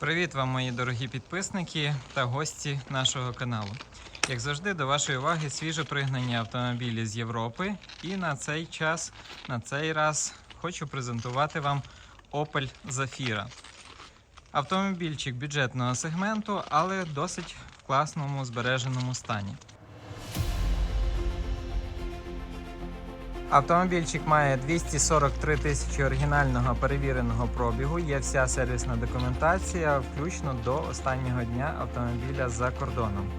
Привіт вам, мої дорогі підписники та гості нашого каналу. Як завжди, до вашої уваги свіже пригнані автомобілі з Європи. І на цей час, на цей раз, хочу презентувати вам Opel Zafira. Автомобільчик бюджетного сегменту, але досить в класному збереженому стані. Автомобільчик має 243 тисячі оригінального перевіреного пробігу. Є вся сервісна документація, включно до останнього дня автомобіля за кордоном.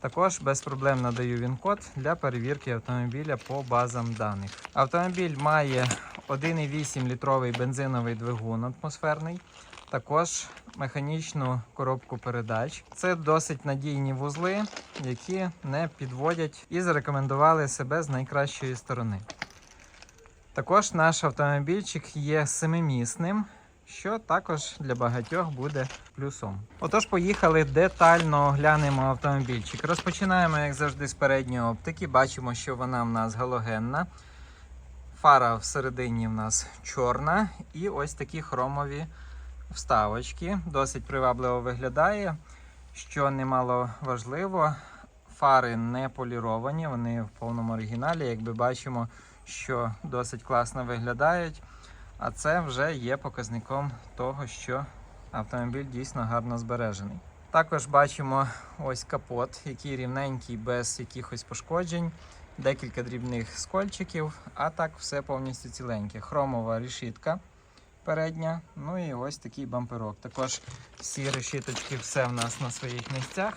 Також без проблем надаю він-код для перевірки автомобіля по базам даних. Автомобіль має 1,8 літровий бензиновий двигун атмосферний. Також механічну коробку передач. Це досить надійні вузли, які не підводять і зарекомендували себе з найкращої сторони. Також наш автомобільчик є семимісним, що також для багатьох буде плюсом. Отож, поїхали детально оглянемо автомобільчик. Розпочинаємо, як завжди, з передньої оптики. Бачимо, що вона в нас галогенна. Фара всередині в нас чорна, і ось такі хромові вставочки. Досить привабливо виглядає. Що немало важливо, фари не поліровані, вони в повному оригіналі. Якби бачимо, що досить класно виглядають. А це вже є показником того, що автомобіль дійсно гарно збережений. Також бачимо ось капот, який рівненький, без якихось пошкоджень, декілька дрібних скольчиків, а так все повністю ціленьке. Хромова решітка передня, ну і ось такий бамперок. Також всі решіточки, все в нас на своїх місцях.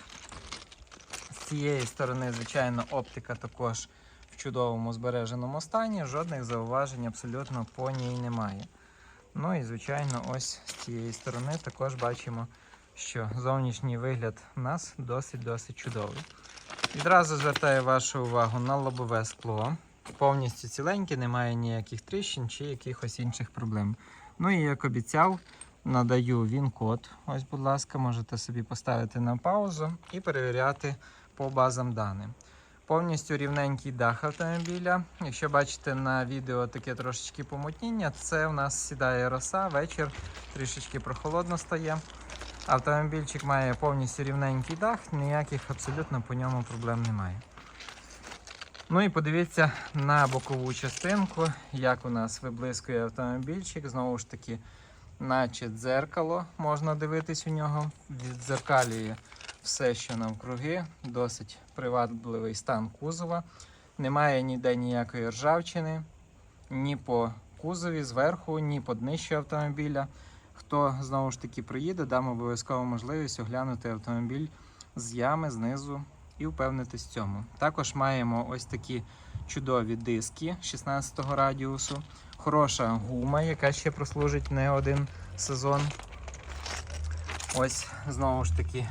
З цієї сторони, звичайно, оптика також чудовому збереженому стані, жодних зауважень абсолютно по ній немає. Ну і, звичайно, ось з цієї сторони також бачимо, що зовнішній вигляд у нас досить-досить чудовий. Відразу звертаю вашу увагу на лобове скло. Повністю ціленьке, немає ніяких тріщин чи якихось інших проблем. Ну і як обіцяв, надаю він-код. Ось, будь ласка, можете собі поставити на паузу і перевіряти по базам даних. Повністю рівненький дах автомобіля. Якщо бачите на відео таке трошечки помутніння, це в нас сідає роса, вечір трішечки прохолодно стає. Автомобільчик має повністю рівненький дах, ніяких абсолютно по ньому проблем немає. Ну і подивіться на бокову частинку, як у нас виблискує автомобільчик. Знову ж таки, наче дзеркало можна дивитись у нього, віддзеркалює все, що навкруги, досить привабливий стан кузова. Немає ніде ніякої ржавчини, ні по кузові зверху, ні по днищу автомобіля. Хто знову ж таки приїде, дам обов'язково можливість оглянути автомобіль з ями знизу і впевнитись в цьому. Також маємо ось такі чудові диски 16-го радіусу, хороша гума, яка ще прослужить не один сезон. Ось знову ж таки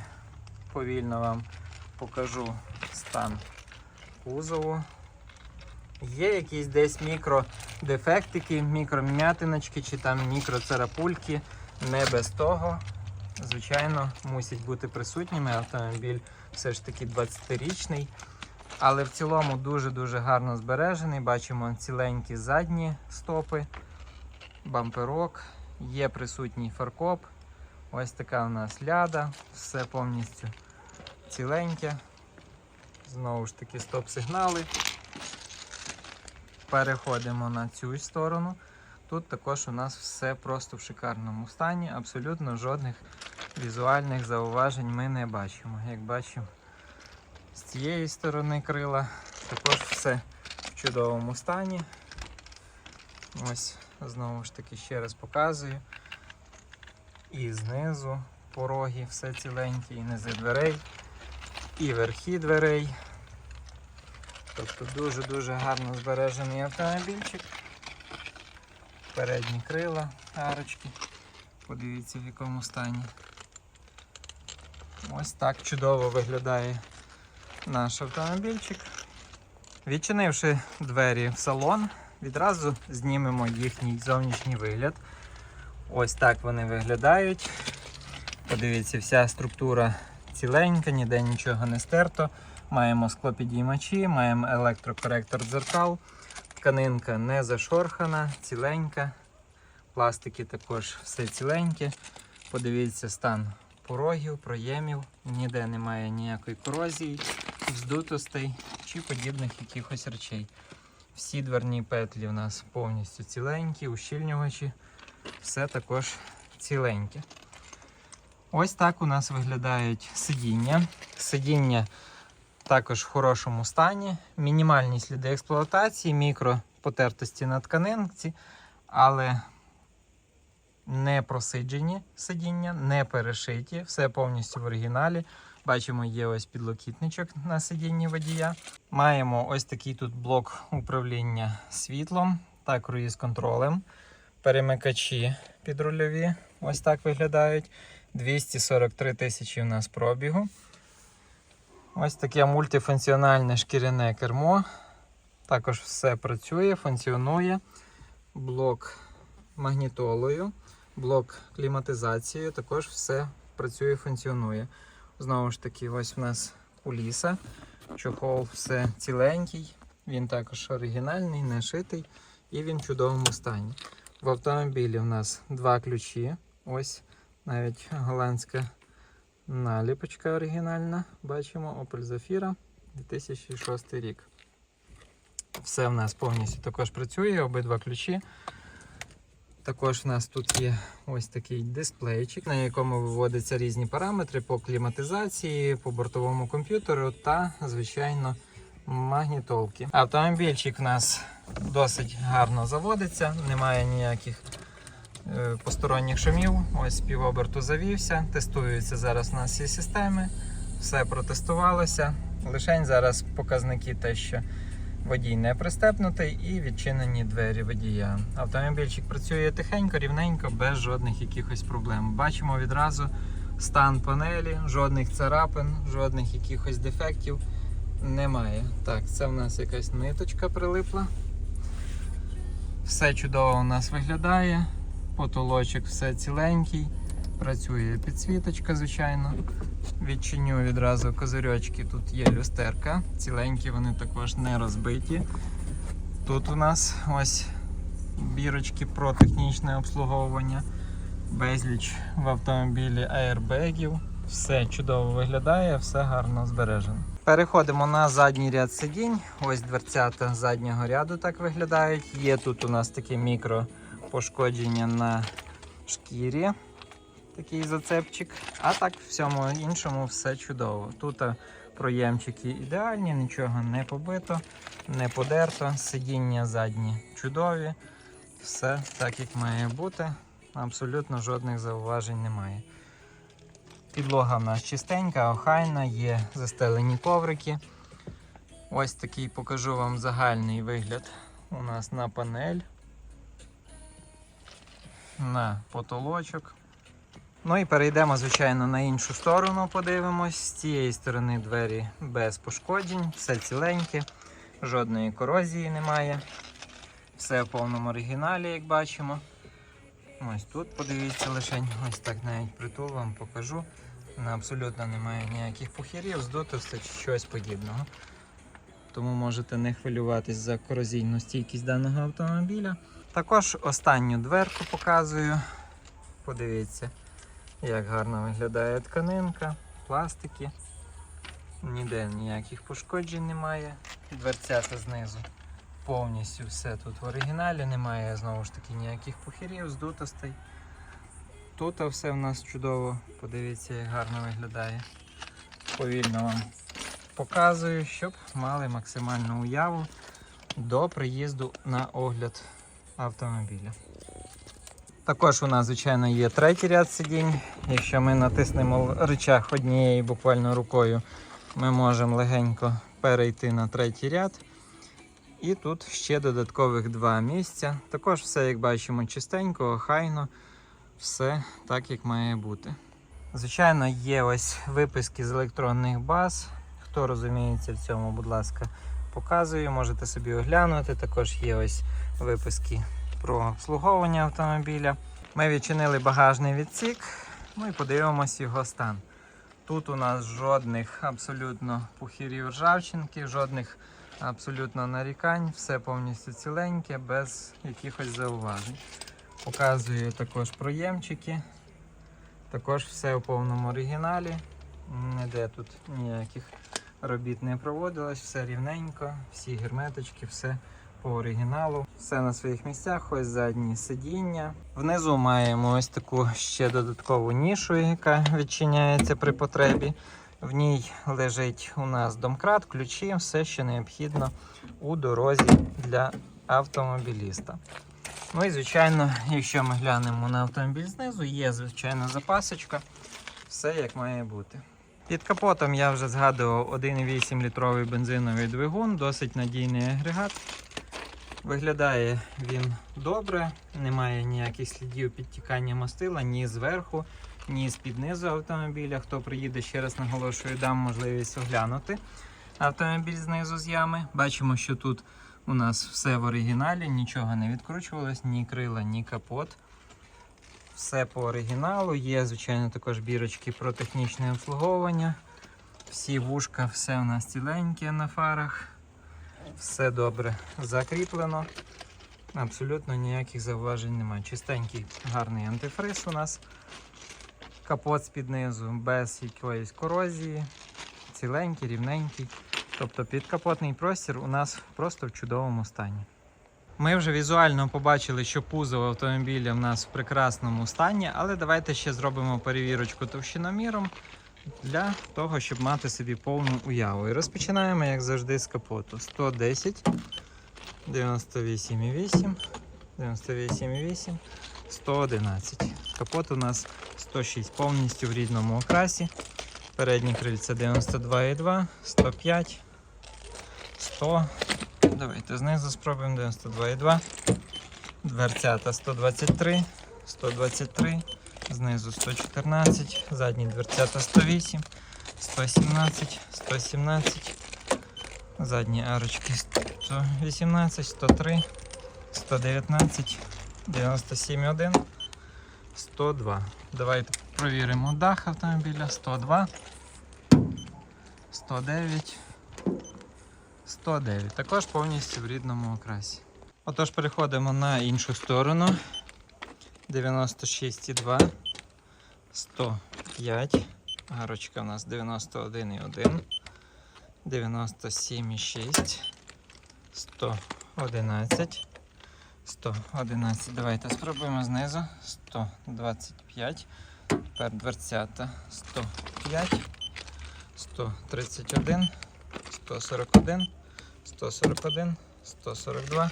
повільно вам покажу стан кузову. Є якісь десь мікродефектики, мікром'ятиночки чи там мікроцарапульки. Не без того. Звичайно, мусять бути присутніми. Автомобіль все ж таки 20-річний. Але в цілому дуже-дуже гарно збережений. Бачимо ціленькі задні стопи, бамперок, є присутній фаркоп. Ось така у нас ляда, все повністю ціленьке. Знову ж таки стоп-сигнали. Переходимо на цю сторону. Тут також у нас все просто в шикарному стані, абсолютно жодних візуальних зауважень ми не бачимо. Як бачимо, з цієї сторони крила також все в чудовому стані. Ось, знову ж таки, ще раз показую. І знизу пороги все ціленькі, і низи дверей, і верхи дверей. Тобто дуже-дуже гарно збережений автомобільчик. Передні крила, арочки. Подивіться в якому стані. Ось так чудово виглядає наш автомобільчик. Відчинивши двері в салон, відразу знімемо їхній зовнішній вигляд. Ось так вони виглядають. Подивіться, вся структура ціленька, ніде нічого не стерто. Маємо склопідіймачі, маємо електрокоректор дзеркал. Тканинка не зашорхана, ціленька. Пластики також все ціленьке. Подивіться стан порогів, проємів, ніде немає ніякої корозії, вздутостей чи подібних якихось речей. Всі дверні петлі у нас повністю ціленькі, ущільнювачі, все також ціленьке. Ось так у нас виглядають сидіння. Сидіння також в хорошому стані. Мінімальні сліди експлуатації, мікро потертості на тканинці, але не просиджені сидіння, не перешиті, все повністю в оригіналі. Бачимо, є ось підлокітничок на сидінні водія. Маємо ось такий тут блок управління світлом та круїз контролем. Перемикачі підрульові. Ось так виглядають. 243 тисячі у нас пробігу. Ось таке мультифункціональне шкіряне кермо. Також все працює, функціонує. Блок магнітолою, блок кліматизацією. Також все працює, функціонує. Знову ж таки, ось у нас куліса. Чохол все ціленький. Він також оригінальний, не шитий і він в чудовому стані. В автомобілі у нас два ключі. Ось навіть голландська наліпочка оригінальна. Бачимо Opel Zafira 2006 рік. Все в нас повністю також працює, обидва ключі. Також в нас тут є ось такий дисплейчик, на якому виводяться різні параметри по кліматизації, по бортовому комп'ютеру та, звичайно, магнітолки. Автомобільчик в нас досить гарно заводиться, немає ніяких е, посторонніх шумів. Ось півоберту завівся. Тестуються зараз у нас всі системи. Все протестувалося. Лишень зараз показники те, що водій не пристепнутий і відчинені двері водія. Автомобільчик працює тихенько, рівненько, без жодних якихось проблем. Бачимо відразу стан панелі, жодних царапин, жодних якихось дефектів немає. Так, це в нас якась ниточка прилипла. Все чудово у нас виглядає. Потолочок все ціленький. Працює підсвіточка, звичайно. Відчиню відразу козирьочки. Тут є люстерка. Ціленькі вони також не розбиті. Тут у нас ось бірочки про технічне обслуговування. Безліч в автомобілі аербегів. Все чудово виглядає, все гарно збережено. Переходимо на задній ряд сидінь. Ось дверцята заднього ряду так виглядають. Є тут у нас таке мікро пошкодження на шкірі. Такий зацепчик. А так, всьому іншому все чудово. Тут проємчики ідеальні, нічого не побито, не подерто. Сидіння задні чудові. Все так, як має бути. Абсолютно жодних зауважень немає. Підлога в нас чистенька, охайна, є застелені коврики. Ось такий покажу вам загальний вигляд у нас на панель, на потолочок. Ну і перейдемо, звичайно, на іншу сторону, подивимось. З цієї сторони двері без пошкоджень, все ціленьке, жодної корозії немає. Все в повному оригіналі, як бачимо. Ось тут подивіться лише, ось так навіть притул вам покажу. Абсолютно немає ніяких пухірів, здутостей чи щось подібного. Тому можете не хвилюватись за корозійну стійкість даного автомобіля. Також останню дверку показую. Подивіться, як гарно виглядає тканинка, пластики. Ніде ніяких пошкоджень немає. Дверцята знизу повністю все тут в оригіналі, немає знову ж таки ніяких пухирів, здутостей. Тут все в нас чудово, подивіться, як гарно виглядає. Повільно вам показую, щоб мали максимальну уяву до приїзду на огляд автомобіля. Також у нас, звичайно, є третій ряд сидінь. Якщо ми натиснемо речах однією буквально рукою, ми можемо легенько перейти на третій ряд. І тут ще додаткових два місця. Також все, як бачимо, чистенько, охайно, все так, як має бути. Звичайно, є ось виписки з електронних баз. Хто розуміється в цьому, будь ласка, показую, можете собі оглянути. Також є ось виписки про обслуговування автомобіля. Ми відчинили багажний відсік, ну і подивимось його стан. Тут у нас жодних абсолютно пухірів ржавчинки, жодних абсолютно нарікань, все повністю ціленьке, без якихось зауважень. Показую також проємчики. Також все у повному оригіналі. Ніде тут ніяких робіт не проводилось, все рівненько, всі герметочки, все по оригіналу. Все на своїх місцях, ось задні сидіння. Внизу маємо ось таку ще додаткову нішу, яка відчиняється при потребі. В ній лежить у нас домкрат, ключі, все, що необхідно у дорозі для автомобіліста. Ну і звичайно, якщо ми глянемо на автомобіль знизу, є звичайно запасочка, все як має бути. Під капотом я вже згадував 1,8 літровий бензиновий двигун, досить надійний агрегат. Виглядає він добре, немає ніяких слідів підтікання мастила ні зверху, ні з під низу автомобіля. Хто приїде, ще раз наголошую, дам можливість оглянути автомобіль знизу з ями. Бачимо, що тут у нас все в оригіналі, нічого не відкручувалось, ні крила, ні капот. Все по оригіналу. Є, звичайно, також бірочки про технічне обслуговування. Всі вушка, все у нас ціленьке на фарах. Все добре закріплено. Абсолютно ніяких зауважень немає. Чистенький гарний антифриз у нас. Капот з-під низу без якоїсь корозії. Ціленький, рівненький. Тобто підкапотний простір у нас просто в чудовому стані. Ми вже візуально побачили, що кузов автомобіля в нас в прекрасному стані, але давайте ще зробимо перевірочку товщиноміром для того, щоб мати собі повну уяву. І розпочинаємо, як завжди, з капоту. 110, 98,8, 98,8, 111. Капот у нас 106, повністю в рідному окрасі. Передні крильця 92,2, 105, 100. Давайте знизу спробуємо 92,2. Дверцята 123, 123, знизу 114, задні дверцята 108, 117, 117, задні арочки 118, 103, 119, 97,1, 102. Давайте провіримо дах автомобіля 102, 109. 109. Також повністю в рідному окрасі. Отож, переходимо на іншу сторону. 96,2, 105. Гарочка у нас 91,1, 97,6, 111, 111. Давайте спробуємо знизу. 125. Тепер дверцята. 105, 131, 141. 141, 142,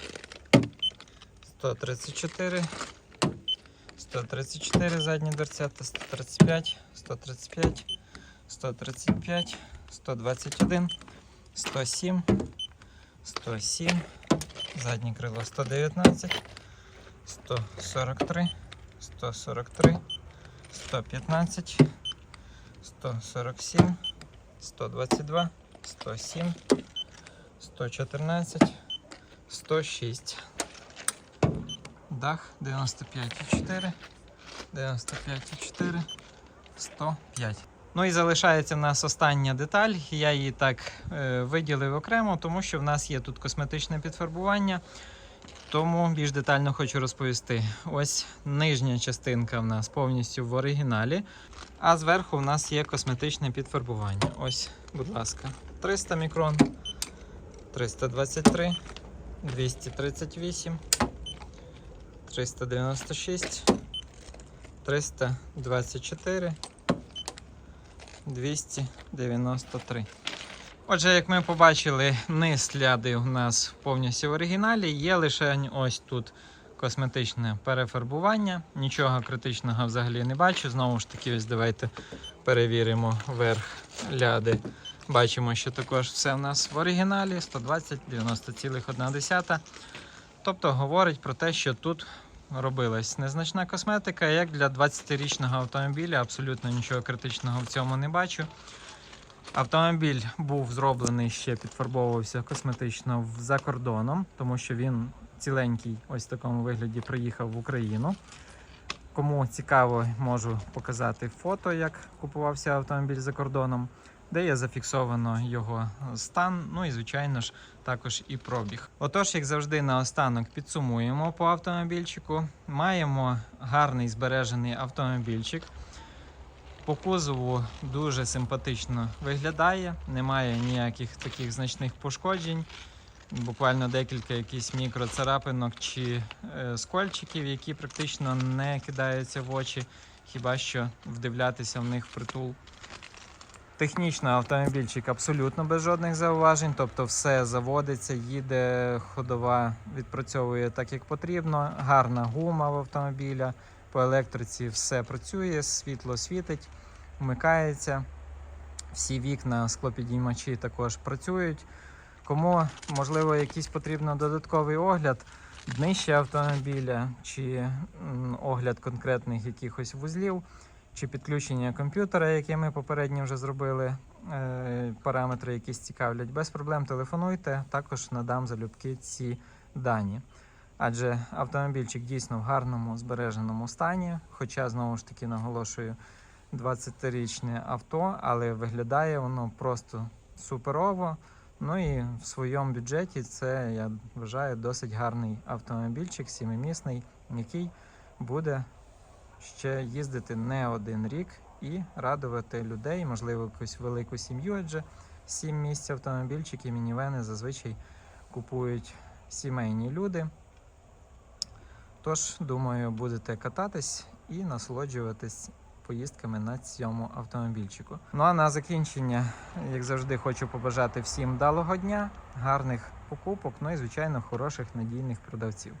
134, 134 задні дверцята, 135, 135, 135, 121, 107, 107, заднє крило 119, 143, 143, 115, 147, 122, 107, 114, 106. Дах 95,4, 95,4, 105. Ну і залишається в нас остання деталь. Я її так е, виділив окремо, тому що в нас є тут косметичне підфарбування. Тому більш детально хочу розповісти. Ось нижня частинка в нас повністю в оригіналі, а зверху в нас є косметичне підфарбування. Ось, будь ласка, 300 мікрон. 323, 238, 396, 324, 293. Отже, як ми побачили, низ ляди у нас повністю в оригіналі. Є лише ось тут косметичне перефарбування. Нічого критичного взагалі не бачу. Знову ж таки, ось давайте перевіримо верх ляди. Бачимо, що також все в нас в оригіналі 120 90,1. Тобто говорить про те, що тут робилась незначна косметика. Як для 20-річного автомобіля, абсолютно нічого критичного в цьому не бачу. Автомобіль був зроблений ще підфарбовувався косметично за кордоном, тому що він ціленький, ось в такому вигляді приїхав в Україну. Кому цікаво, можу показати фото, як купувався автомобіль за кордоном, де є зафіксовано його стан, ну і, звичайно ж, також і пробіг. Отож, як завжди, наостанок підсумуємо по автомобільчику. Маємо гарний збережений автомобільчик. По кузову дуже симпатично виглядає, немає ніяких таких значних пошкоджень. Буквально декілька якісь мікроцарапинок чи е, скольчиків, які практично не кидаються в очі, хіба що вдивлятися в них впритул. Технічно автомобільчик абсолютно без жодних зауважень, тобто все заводиться, їде, ходова відпрацьовує так, як потрібно. Гарна гума в автомобіля. По електриці все працює, світло світить, вмикається. Всі вікна, склопідіймачі також працюють. Кому, можливо, якийсь потрібно додатковий огляд, днище автомобіля чи огляд конкретних якихось вузлів, чи підключення комп'ютера, яке ми попередньо вже зробили, е, параметри якісь цікавлять, без проблем телефонуйте, також надам залюбки ці дані. Адже автомобільчик дійсно в гарному збереженому стані, хоча знову ж таки наголошую, 20-річне авто, але виглядає воно просто суперово. Ну і в своєму бюджеті це, я вважаю, досить гарний автомобільчик, сімимісний, який буде ще їздити не один рік і радувати людей, можливо, якусь велику сім'ю, адже сім місць автомобільчики, мінівени зазвичай купують сімейні люди. Тож, думаю, будете кататись і насолоджуватись поїздками на цьому автомобільчику. Ну а на закінчення, як завжди, хочу побажати всім вдалого дня, гарних покупок, ну і звичайно хороших надійних продавців.